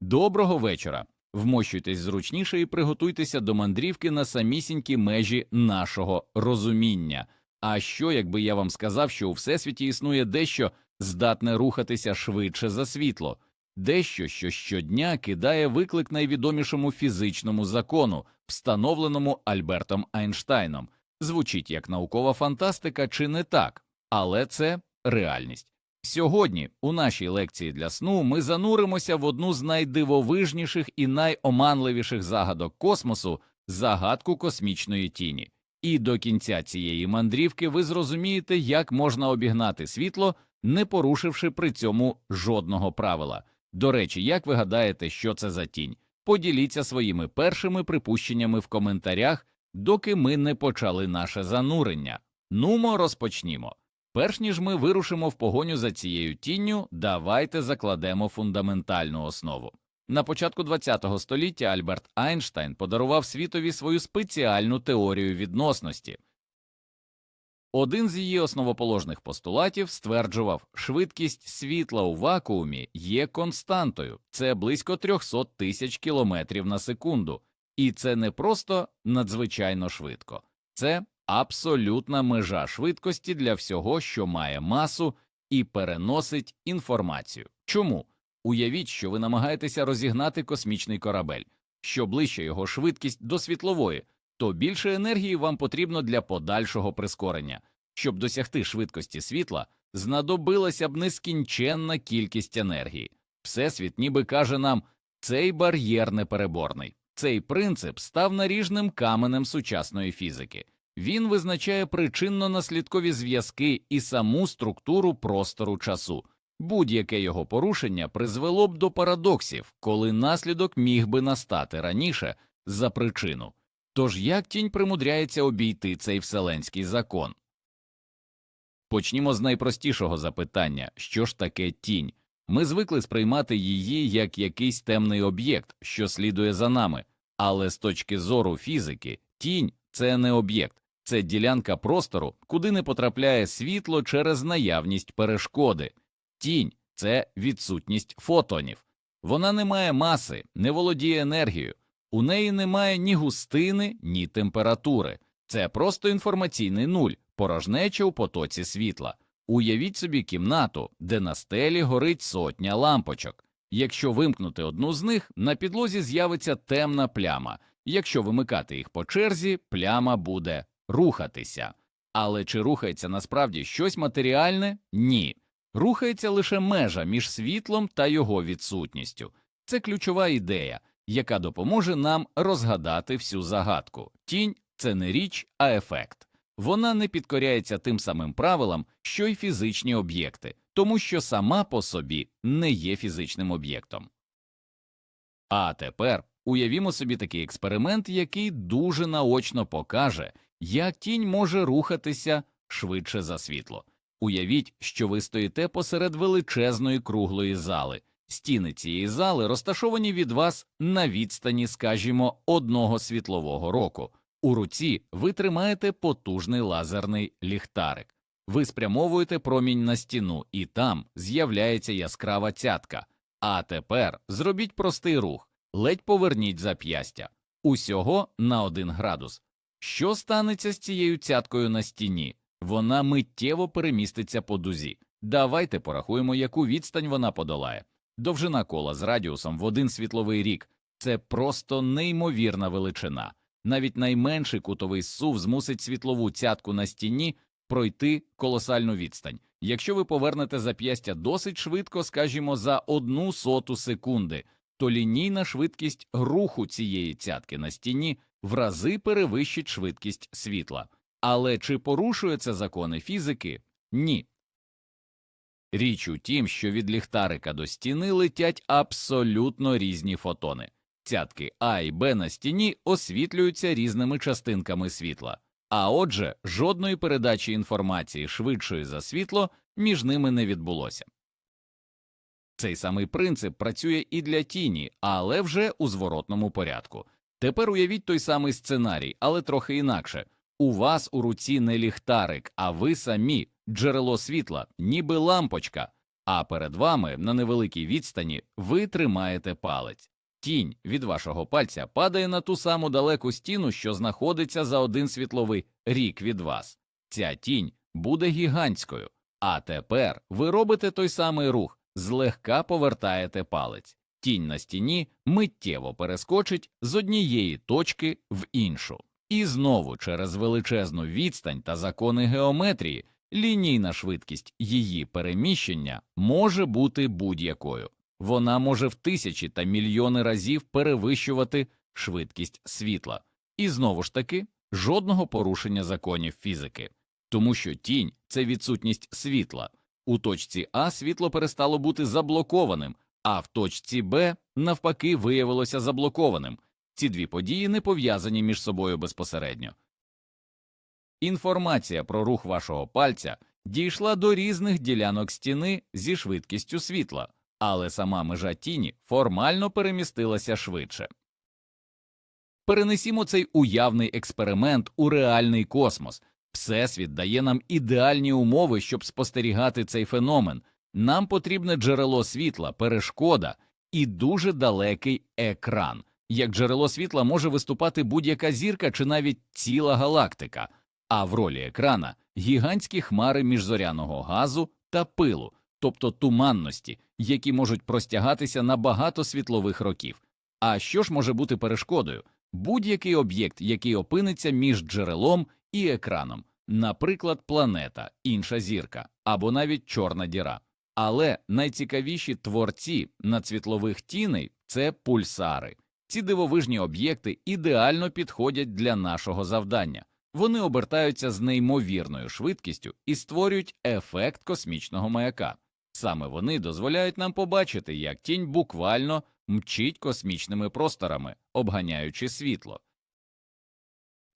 Доброго вечора! Вмощуйтесь зручніше і приготуйтеся до мандрівки на самісінькі межі нашого розуміння. А що, якби я вам сказав, що у всесвіті існує дещо здатне рухатися швидше за світло, дещо, що щодня кидає виклик найвідомішому фізичному закону, встановленому Альбертом Айнштайном. Звучить як наукова фантастика чи не так, але це реальність. Сьогодні у нашій лекції для сну ми зануримося в одну з найдивовижніших і найоманливіших загадок космосу загадку космічної тіні. І до кінця цієї мандрівки ви зрозумієте, як можна обігнати світло, не порушивши при цьому жодного правила. До речі, як ви гадаєте, що це за тінь? Поділіться своїми першими припущеннями в коментарях, доки ми не почали наше занурення. Нумо розпочнімо. Перш ніж ми вирушимо в погоню за цією тінню, давайте закладемо фундаментальну основу. На початку ХХ століття Альберт Айнштайн подарував світові свою спеціальну теорію відносності. Один з її основоположних постулатів стверджував, швидкість світла у вакуумі є константою, це близько 300 тисяч кілометрів на секунду, і це не просто надзвичайно швидко, це абсолютна межа швидкості для всього, що має масу і переносить інформацію. Чому? Уявіть, що ви намагаєтеся розігнати космічний корабель. Що ближче його швидкість до світлової, то більше енергії вам потрібно для подальшого прискорення. Щоб досягти швидкості світла, знадобилася б нескінченна кількість енергії. Всесвіт ніби каже нам, цей бар'єр непереборний. Цей принцип став наріжним каменем сучасної фізики. Він визначає причинно-наслідкові зв'язки і саму структуру простору часу. Будь-яке його порушення призвело б до парадоксів, коли наслідок міг би настати раніше за причину. Тож як тінь примудряється обійти цей вселенський закон? Почнімо з найпростішого запитання що ж таке тінь? Ми звикли сприймати її як якийсь темний об'єкт, що слідує за нами, але з точки зору фізики, тінь це не об'єкт, це ділянка простору, куди не потрапляє світло через наявність перешкоди. Тінь це відсутність фотонів. Вона не має маси, не володіє енергією, у неї немає ні густини, ні температури. Це просто інформаційний нуль, порожнеча у потоці світла. Уявіть собі кімнату, де на стелі горить сотня лампочок. Якщо вимкнути одну з них, на підлозі з'явиться темна пляма. Якщо вимикати їх по черзі, пляма буде рухатися. Але чи рухається насправді щось матеріальне? Ні. Рухається лише межа між світлом та його відсутністю. Це ключова ідея, яка допоможе нам розгадати всю загадку. Тінь це не річ, а ефект. Вона не підкоряється тим самим правилам, що й фізичні об'єкти, тому що сама по собі не є фізичним об'єктом. А тепер уявімо собі такий експеримент, який дуже наочно покаже, як тінь може рухатися швидше за світло. Уявіть, що ви стоїте посеред величезної круглої зали. Стіни цієї зали розташовані від вас на відстані, скажімо, одного світлового року. У руці ви тримаєте потужний лазерний ліхтарик. Ви спрямовуєте промінь на стіну, і там з'являється яскрава цятка. А тепер зробіть простий рух, ледь поверніть зап'ястя. Усього на один градус. Що станеться з цією цяткою на стіні? Вона миттєво переміститься по дузі. Давайте порахуємо, яку відстань вона подолає. Довжина кола з радіусом в один світловий рік це просто неймовірна величина. Навіть найменший кутовий зсув змусить світлову цятку на стіні пройти колосальну відстань. Якщо ви повернете зап'ястя досить швидко, скажімо, за одну соту секунди, то лінійна швидкість руху цієї цятки на стіні в рази перевищить швидкість світла. Але чи порушує це закони фізики? Ні. Річ у тім, що від ліхтарика до стіни летять абсолютно різні фотони. Цятки А і Б на стіні освітлюються різними частинками світла, а отже, жодної передачі інформації швидшої за світло між ними не відбулося. Цей самий принцип працює і для тіні, але вже у зворотному порядку. Тепер уявіть той самий сценарій, але трохи інакше. У вас у руці не ліхтарик, а ви самі джерело світла, ніби лампочка. а перед вами на невеликій відстані ви тримаєте палець. Тінь від вашого пальця падає на ту саму далеку стіну, що знаходиться за один світловий рік від вас. Ця тінь буде гігантською. А тепер ви робите той самий рух, злегка повертаєте палець. Тінь на стіні миттєво перескочить з однієї точки в іншу. І знову через величезну відстань та закони геометрії лінійна швидкість її переміщення може бути будь-якою. Вона може в тисячі та мільйони разів перевищувати швидкість світла. І знову ж таки жодного порушення законів фізики, тому що тінь це відсутність світла. У точці А світло перестало бути заблокованим, а в точці Б навпаки виявилося заблокованим. Ці дві події не пов'язані між собою безпосередньо. Інформація про рух вашого пальця дійшла до різних ділянок стіни зі швидкістю світла, але сама межа тіні формально перемістилася швидше. Перенесімо цей уявний експеримент у реальний космос. Всесвіт дає нам ідеальні умови, щоб спостерігати цей феномен. Нам потрібне джерело світла, перешкода і дуже далекий екран. Як джерело світла може виступати будь-яка зірка чи навіть ціла галактика, а в ролі екрана гігантські хмари міжзоряного газу та пилу, тобто туманності, які можуть простягатися на багато світлових років. А що ж може бути перешкодою? Будь-який об'єкт, який опиниться між джерелом і екраном, наприклад, планета, інша зірка або навіть чорна діра. Але найцікавіші творці надсвітлових тіней це пульсари. Ці дивовижні об'єкти ідеально підходять для нашого завдання. Вони обертаються з неймовірною швидкістю і створюють ефект космічного маяка. Саме вони дозволяють нам побачити, як тінь буквально мчить космічними просторами, обганяючи світло.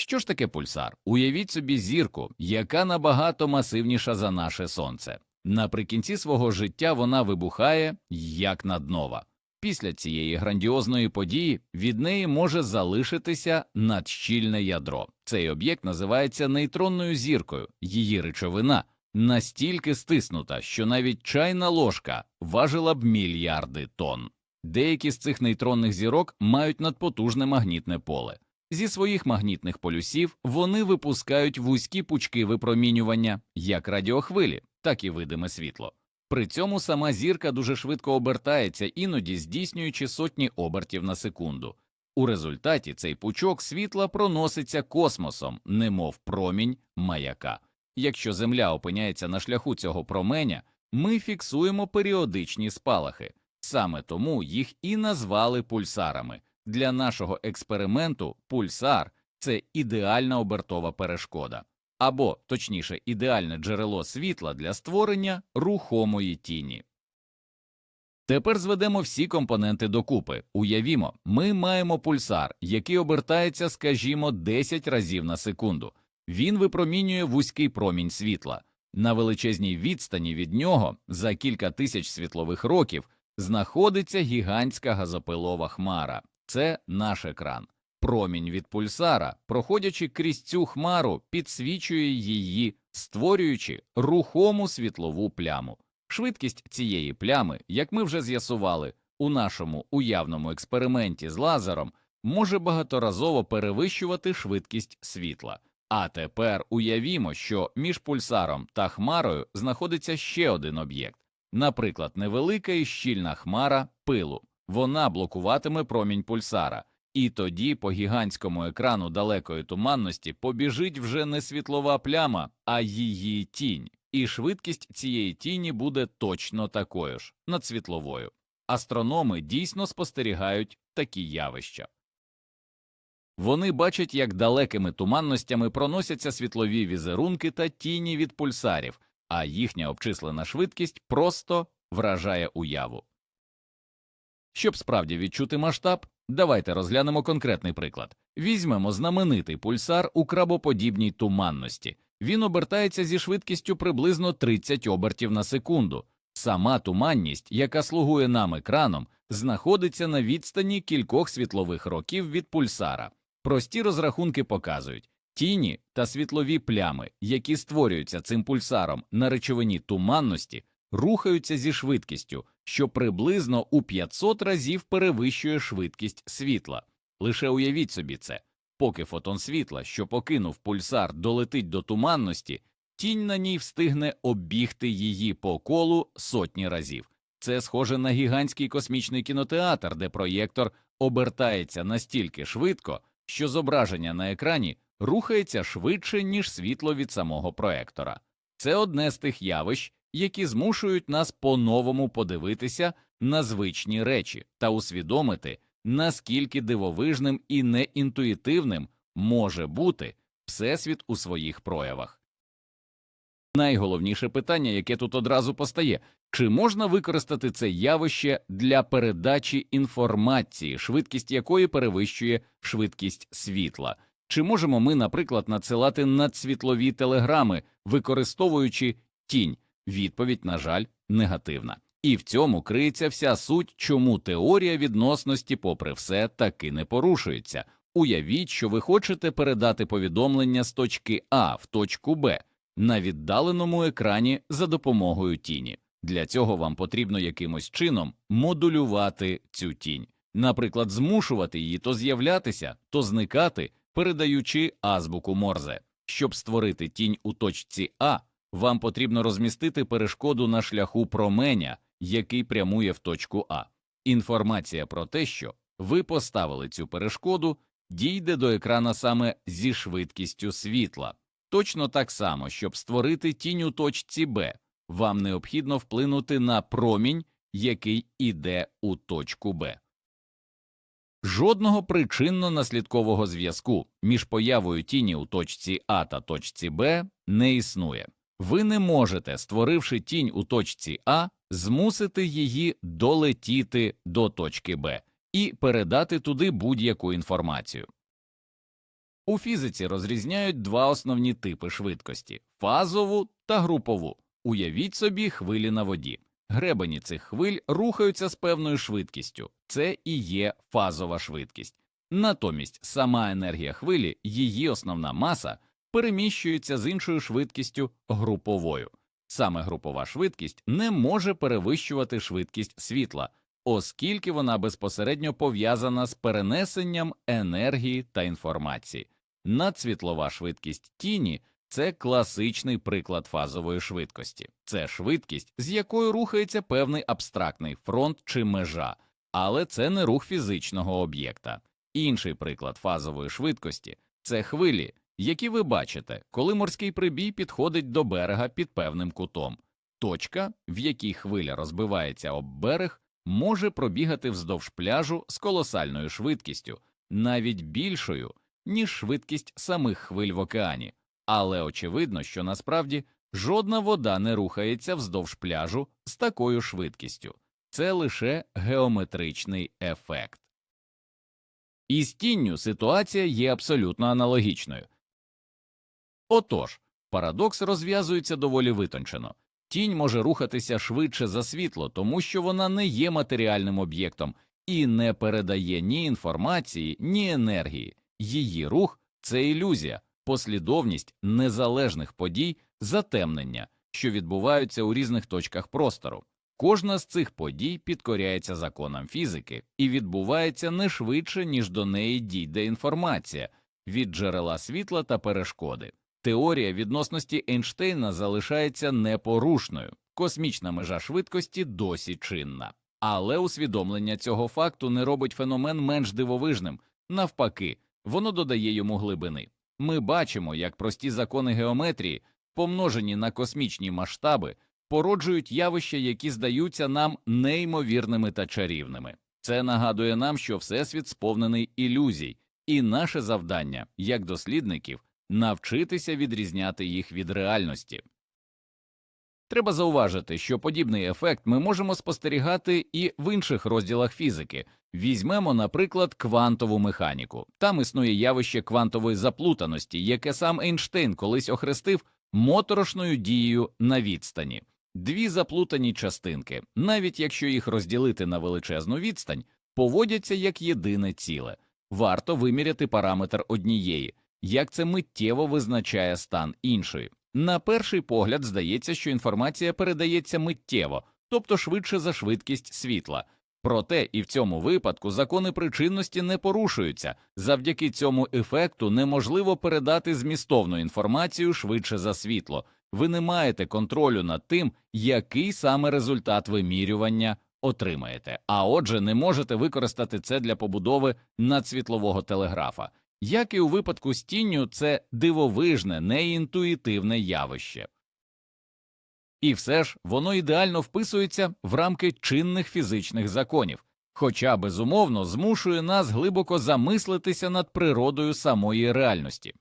Що ж таке пульсар? Уявіть собі зірку, яка набагато масивніша за наше сонце. Наприкінці свого життя вона вибухає як наднова. Після цієї грандіозної події від неї може залишитися надщільне ядро. Цей об'єкт називається нейтронною зіркою, її речовина настільки стиснута, що навіть чайна ложка важила б мільярди тонн. Деякі з цих нейтронних зірок мають надпотужне магнітне поле. Зі своїх магнітних полюсів вони випускають вузькі пучки випромінювання як радіохвилі, так і видиме світло. При цьому сама зірка дуже швидко обертається, іноді здійснюючи сотні обертів на секунду. У результаті цей пучок світла проноситься космосом, немов промінь маяка. Якщо Земля опиняється на шляху цього променя, ми фіксуємо періодичні спалахи. Саме тому їх і назвали пульсарами. Для нашого експерименту пульсар це ідеальна обертова перешкода, або, точніше, ідеальне джерело світла для створення рухомої тіні. Тепер зведемо всі компоненти докупи. Уявімо, ми маємо пульсар, який обертається, скажімо, 10 разів на секунду. Він випромінює вузький промінь світла. На величезній відстані від нього за кілька тисяч світлових років знаходиться гігантська газопилова хмара. Це наш екран. Промінь від пульсара, проходячи крізь цю хмару, підсвічує її, створюючи рухому світлову пляму. Швидкість цієї плями, як ми вже з'ясували, у нашому уявному експерименті з лазером може багаторазово перевищувати швидкість світла. А тепер уявімо, що між пульсаром та хмарою знаходиться ще один об'єкт, наприклад, невелика і щільна хмара пилу. Вона блокуватиме промінь пульсара, і тоді по гігантському екрану далекої туманності побіжить вже не світлова пляма, а її тінь, і швидкість цієї тіні буде точно такою ж надсвітловою. Астрономи дійсно спостерігають такі явища. Вони бачать, як далекими туманностями проносяться світлові візерунки та тіні від пульсарів, а їхня обчислена швидкість просто вражає уяву. Щоб справді відчути масштаб, давайте розглянемо конкретний приклад. Візьмемо знаменитий пульсар у крабоподібній туманності. Він обертається зі швидкістю приблизно 30 обертів на секунду. Сама туманність, яка слугує нам екраном, знаходиться на відстані кількох світлових років від пульсара. Прості розрахунки показують тіні та світлові плями, які створюються цим пульсаром на речовині туманності, рухаються зі швидкістю, що приблизно у 500 разів перевищує швидкість світла. Лише уявіть собі це. Поки фотон світла, що покинув пульсар, долетить до туманності, тінь на ній встигне оббігти її по колу сотні разів. Це схоже на гігантський космічний кінотеатр, де проєктор обертається настільки швидко, що зображення на екрані рухається швидше, ніж світло від самого проектора. Це одне з тих явищ, які змушують нас по-новому подивитися на звичні речі та усвідомити, наскільки дивовижним і неінтуїтивним може бути всесвіт у своїх проявах. Найголовніше питання, яке тут одразу постає чи можна використати це явище для передачі інформації, швидкість якої перевищує швидкість світла? Чи можемо ми, наприклад, надсилати надсвітлові телеграми, використовуючи тінь? Відповідь, на жаль, негативна. І в цьому криється вся суть, чому теорія відносності, попри все, таки не порушується. Уявіть, що ви хочете передати повідомлення з точки А в точку Б на віддаленому екрані за допомогою тіні. Для цього вам потрібно якимось чином модулювати цю тінь, наприклад, змушувати її то з'являтися, то зникати, передаючи азбуку Морзе. Щоб створити тінь у точці А, вам потрібно розмістити перешкоду на шляху променя, який прямує в точку А. Інформація про те, що ви поставили цю перешкоду, дійде до екрана саме зі швидкістю світла. Точно так само, щоб створити тінь у точці Б, вам необхідно вплинути на промінь, який іде у точку Б. Жодного причинно-наслідкового зв'язку між появою тіні у точці А та точці Б не існує. Ви не можете, створивши тінь у точці А, змусити її долетіти до точки Б і передати туди будь-яку інформацію. У фізиці розрізняють два основні типи швидкості фазову та групову. Уявіть собі хвилі на воді. Гребені цих хвиль рухаються з певною швидкістю, це і є фазова швидкість. Натомість сама енергія хвилі, її основна маса, переміщується з іншою швидкістю груповою. Саме групова швидкість не може перевищувати швидкість світла, оскільки вона безпосередньо пов'язана з перенесенням енергії та інформації. Надсвітлова швидкість тіні це класичний приклад фазової швидкості, це швидкість, з якою рухається певний абстрактний фронт чи межа, але це не рух фізичного об'єкта. Інший приклад фазової швидкості це хвилі, які ви бачите, коли морський прибій підходить до берега під певним кутом. Точка, в якій хвиля розбивається об берег, може пробігати вздовж пляжу з колосальною швидкістю, навіть більшою, ніж швидкість самих хвиль в океані, але очевидно, що насправді жодна вода не рухається вздовж пляжу з такою швидкістю, це лише геометричний ефект. Із тінню ситуація є абсолютно аналогічною. Отож, парадокс розв'язується доволі витончено. Тінь може рухатися швидше за світло, тому що вона не є матеріальним об'єктом і не передає ні інформації, ні енергії. Її рух це ілюзія, послідовність незалежних подій, затемнення, що відбуваються у різних точках простору. Кожна з цих подій підкоряється законам фізики і відбувається не швидше, ніж до неї дійде інформація від джерела світла та перешкоди. Теорія відносності Ейнштейна залишається непорушною, космічна межа швидкості досі чинна. Але усвідомлення цього факту не робить феномен менш дивовижним, навпаки, воно додає йому глибини. Ми бачимо, як прості закони геометрії, помножені на космічні масштаби, породжують явища, які здаються нам неймовірними та чарівними. Це нагадує нам, що Всесвіт сповнений ілюзій, і наше завдання, як дослідників, навчитися відрізняти їх від реальності. Треба зауважити, що подібний ефект ми можемо спостерігати і в інших розділах фізики. Візьмемо, наприклад, квантову механіку. Там існує явище квантової заплутаності, яке сам Ейнштейн колись охрестив моторошною дією на відстані. Дві заплутані частинки, навіть якщо їх розділити на величезну відстань, поводяться як єдине ціле. Варто виміряти параметр однієї, як це миттєво визначає стан іншої. На перший погляд здається, що інформація передається миттєво, тобто швидше за швидкість світла. Проте і в цьому випадку закони причинності не порушуються. Завдяки цьому ефекту неможливо передати змістовну інформацію швидше за світло. Ви не маєте контролю над тим, який саме результат вимірювання отримаєте, а отже, не можете використати це для побудови надсвітлового телеграфа. Як і у випадку з тінню, це дивовижне, неінтуїтивне явище. І все ж воно ідеально вписується в рамки чинних фізичних законів, хоча безумовно змушує нас глибоко замислитися над природою самої реальності.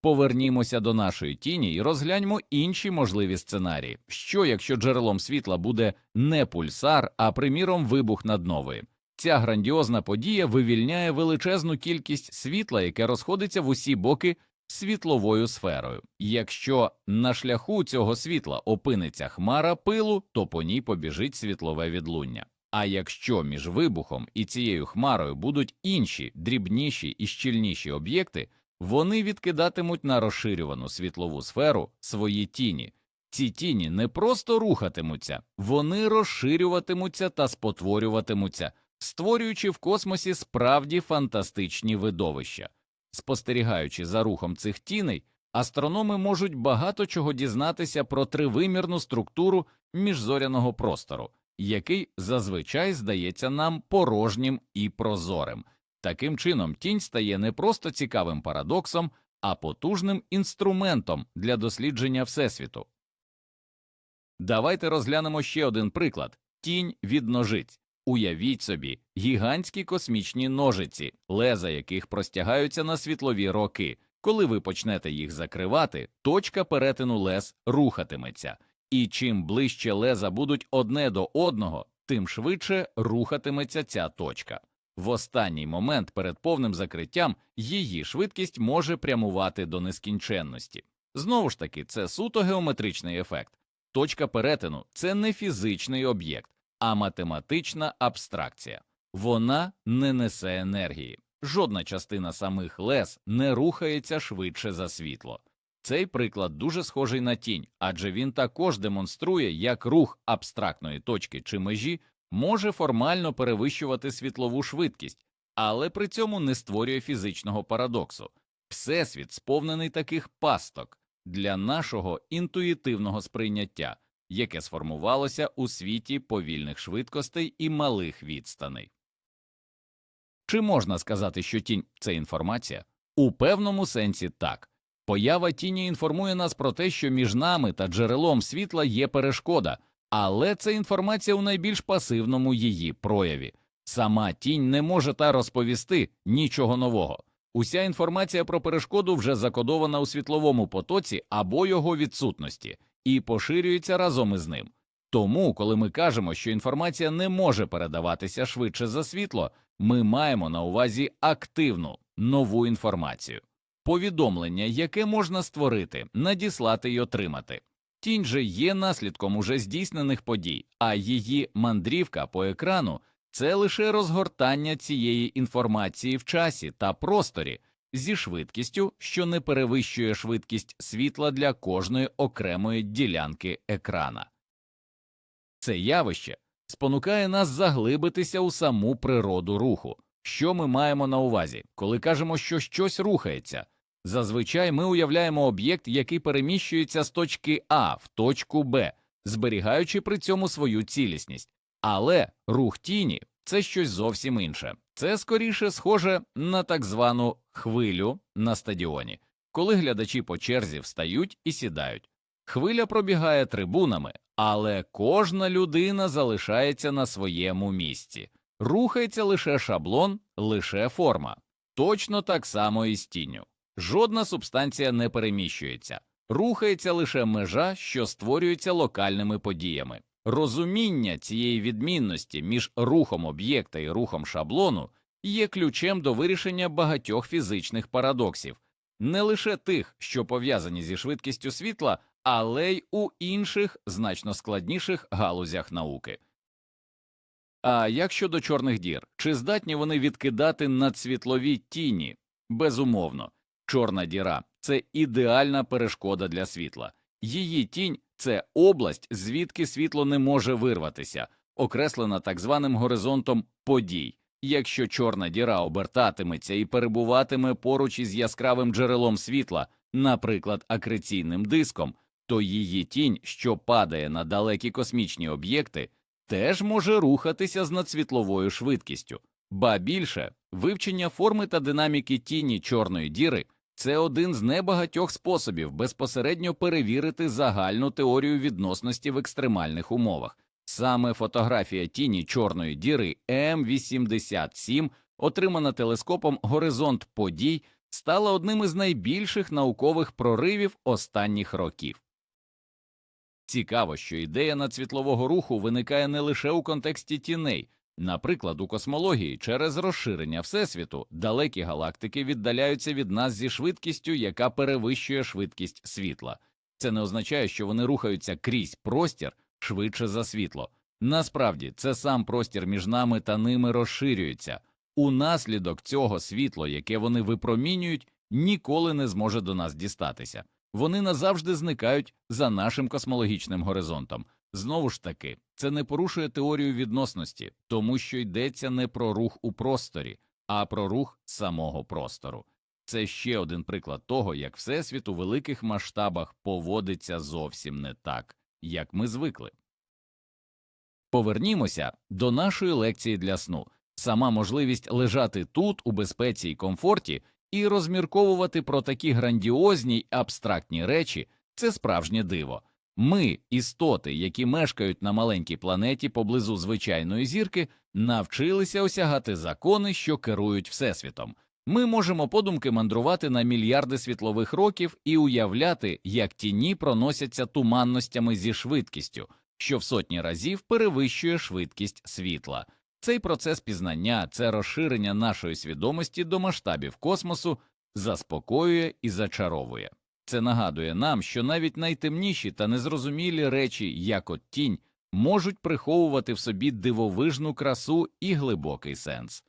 Повернімося до нашої тіні і розгляньмо інші можливі сценарії. Що якщо джерелом світла буде не пульсар, а приміром вибух наднової? Ця грандіозна подія вивільняє величезну кількість світла, яке розходиться в усі боки світловою сферою. Якщо на шляху цього світла опиниться хмара пилу, то по ній побіжить світлове відлуння. А якщо між вибухом і цією хмарою будуть інші дрібніші і щільніші об'єкти, вони відкидатимуть на розширювану світлову сферу свої тіні. Ці тіні не просто рухатимуться, вони розширюватимуться та спотворюватимуться, створюючи в космосі справді фантастичні видовища. Спостерігаючи за рухом цих тіней, астрономи можуть багато чого дізнатися про тривимірну структуру міжзоряного простору, який зазвичай здається нам порожнім і прозорим. Таким чином, тінь стає не просто цікавим парадоксом, а потужним інструментом для дослідження Всесвіту. Давайте розглянемо ще один приклад тінь від ножиць. Уявіть собі гігантські космічні ножиці, леза яких простягаються на світлові роки. Коли ви почнете їх закривати, точка перетину лез рухатиметься, і чим ближче леза будуть одне до одного, тим швидше рухатиметься ця точка. В останній момент перед повним закриттям її швидкість може прямувати до нескінченності. Знову ж таки, це суто геометричний ефект. Точка перетину це не фізичний об'єкт, а математична абстракція. Вона не несе енергії. Жодна частина самих лез не рухається швидше за світло. Цей приклад дуже схожий на тінь, адже він також демонструє, як рух абстрактної точки чи межі може формально перевищувати світлову швидкість, але при цьому не створює фізичного парадоксу. Всесвіт сповнений таких пасток для нашого інтуїтивного сприйняття, яке сформувалося у світі повільних швидкостей і малих відстаней. Чи можна сказати, що тінь це інформація? У певному сенсі так. Поява тіні інформує нас про те, що між нами та джерелом світла є перешкода, але це інформація у найбільш пасивному її прояві. Сама тінь не може та розповісти нічого нового. Уся інформація про перешкоду вже закодована у світловому потоці або його відсутності і поширюється разом із ним. Тому, коли ми кажемо, що інформація не може передаватися швидше за світло, ми маємо на увазі активну нову інформацію, повідомлення, яке можна створити, надіслати й отримати. Тінь же є наслідком уже здійснених подій, а її мандрівка по екрану це лише розгортання цієї інформації в часі та просторі зі швидкістю, що не перевищує швидкість світла для кожної окремої ділянки екрана. Це явище спонукає нас заглибитися у саму природу руху. Що ми маємо на увазі, коли кажемо, що щось рухається? Зазвичай ми уявляємо об'єкт, який переміщується з точки А в точку Б, зберігаючи при цьому свою цілісність. Але рух тіні це щось зовсім інше. Це скоріше схоже на так звану хвилю на стадіоні, коли глядачі по черзі встають і сідають. Хвиля пробігає трибунами, але кожна людина залишається на своєму місці. Рухається лише шаблон, лише форма. Точно так само і з тінню. Жодна субстанція не переміщується, рухається лише межа, що створюється локальними подіями. Розуміння цієї відмінності між рухом об'єкта і рухом шаблону є ключем до вирішення багатьох фізичних парадоксів, не лише тих, що пов'язані зі швидкістю світла, але й у інших значно складніших галузях науки. А як щодо чорних дір, чи здатні вони відкидати надсвітлові тіні? Безумовно. Чорна діра це ідеальна перешкода для світла. Її тінь це область, звідки світло не може вирватися, окреслена так званим горизонтом подій. Якщо чорна діра обертатиметься і перебуватиме поруч із яскравим джерелом світла, наприклад, акреційним диском, то її тінь, що падає на далекі космічні об'єкти, теж може рухатися з надсвітловою швидкістю. Ба більше, вивчення форми та динаміки тіні чорної діри це один з небагатьох способів безпосередньо перевірити загальну теорію відносності в екстремальних умовах. Саме фотографія тіні чорної діри М87, отримана телескопом Горизонт подій, стала одним із найбільших наукових проривів останніх років. Цікаво, що ідея надсвітлового руху виникає не лише у контексті тіней. Наприклад, у космології через розширення Всесвіту далекі галактики віддаляються від нас зі швидкістю, яка перевищує швидкість світла. Це не означає, що вони рухаються крізь простір швидше за світло. Насправді, це сам простір між нами та ними розширюється. Унаслідок цього світло, яке вони випромінюють, ніколи не зможе до нас дістатися. Вони назавжди зникають за нашим космологічним горизонтом. Знову ж таки, це не порушує теорію відносності, тому що йдеться не про рух у просторі, а про рух самого простору. Це ще один приклад того, як Всесвіт у великих масштабах поводиться зовсім не так, як ми звикли. Повернімося до нашої лекції для сну. Сама можливість лежати тут, у безпеці і комфорті, і розмірковувати про такі грандіозні й абстрактні речі це справжнє диво. Ми, істоти, які мешкають на маленькій планеті поблизу звичайної зірки, навчилися осягати закони, що керують Всесвітом. Ми можемо подумки мандрувати на мільярди світлових років і уявляти, як тіні проносяться туманностями зі швидкістю, що в сотні разів перевищує швидкість світла. Цей процес пізнання, це розширення нашої свідомості до масштабів космосу, заспокоює і зачаровує. Це нагадує нам, що навіть найтемніші та незрозумілі речі, як от тінь, можуть приховувати в собі дивовижну красу і глибокий сенс.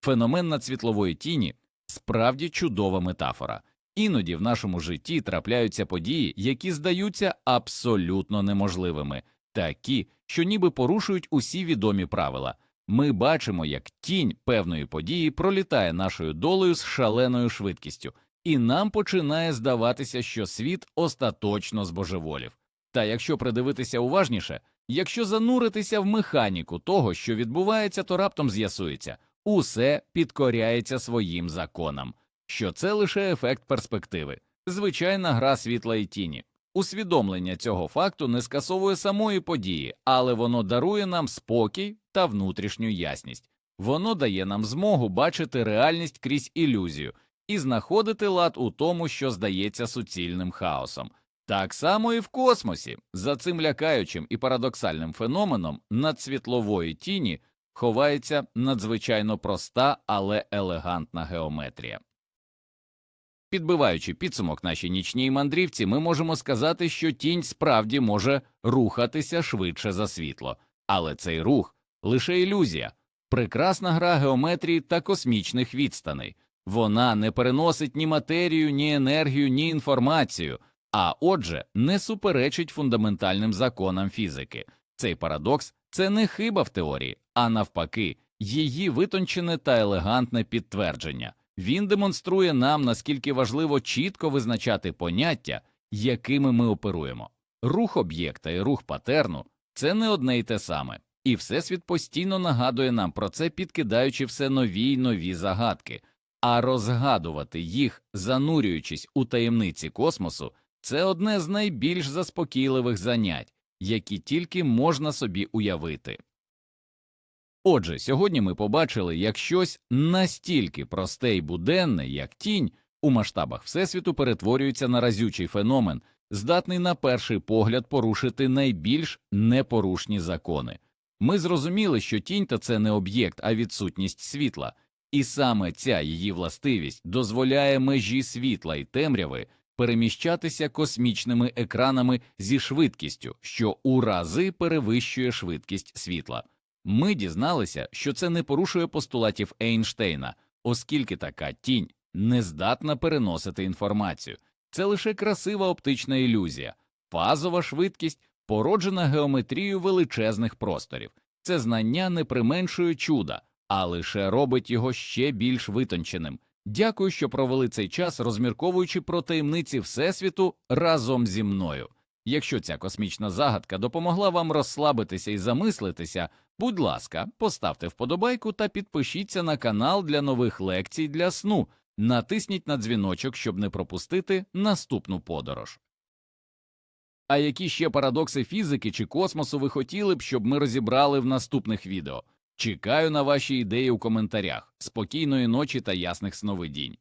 Феномен надсвітлової тіні справді чудова метафора. Іноді в нашому житті трапляються події, які здаються абсолютно неможливими, такі, що ніби порушують усі відомі правила. Ми бачимо, як тінь певної події пролітає нашою долею з шаленою швидкістю, і нам починає здаватися, що світ остаточно збожеволів. Та якщо придивитися уважніше, якщо зануритися в механіку того, що відбувається, то раптом з'ясується усе підкоряється своїм законам, що це лише ефект перспективи, звичайна гра світла і тіні. Усвідомлення цього факту не скасовує самої події, але воно дарує нам спокій та внутрішню ясність. Воно дає нам змогу бачити реальність крізь ілюзію і знаходити лад у тому, що здається суцільним хаосом. Так само і в космосі, за цим лякаючим і парадоксальним феноменом надсвітлової тіні ховається надзвичайно проста, але елегантна геометрія. Підбиваючи підсумок нашій нічній мандрівці, ми можемо сказати, що тінь справді може рухатися швидше за світло, але цей рух лише ілюзія, прекрасна гра геометрії та космічних відстаней. Вона не переносить ні матерію, ні енергію, ні інформацію, а отже, не суперечить фундаментальним законам фізики. Цей парадокс це не хиба в теорії, а навпаки, її витончене та елегантне підтвердження. Він демонструє нам, наскільки важливо чітко визначати поняття, якими ми оперуємо. Рух об'єкта і рух патерну це не одне й те саме, і Всесвіт постійно нагадує нам про це, підкидаючи все нові й нові загадки, а розгадувати їх, занурюючись у таємниці космосу, це одне з найбільш заспокійливих занять, які тільки можна собі уявити. Отже, сьогодні ми побачили, як щось настільки просте й буденне, як тінь, у масштабах Всесвіту перетворюється на разючий феномен, здатний на перший погляд порушити найбільш непорушні закони. Ми зрозуміли, що тінь то це не об'єкт, а відсутність світла, і саме ця її властивість дозволяє межі світла і темряви переміщатися космічними екранами зі швидкістю, що у рази перевищує швидкість світла. Ми дізналися, що це не порушує постулатів Ейнштейна, оскільки така тінь не здатна переносити інформацію. Це лише красива оптична ілюзія, фазова швидкість, породжена геометрією величезних просторів. Це знання не применшує чуда, а лише робить його ще більш витонченим. Дякую, що провели цей час, розмірковуючи про таємниці Всесвіту разом зі мною. Якщо ця космічна загадка допомогла вам розслабитися і замислитися, будь ласка, поставте вподобайку та підпишіться на канал для нових лекцій для сну. Натисніть на дзвіночок, щоб не пропустити наступну подорож. А які ще парадокси фізики чи космосу ви хотіли б, щоб ми розібрали в наступних відео? Чекаю на ваші ідеї у коментарях. Спокійної ночі та ясних сновидінь.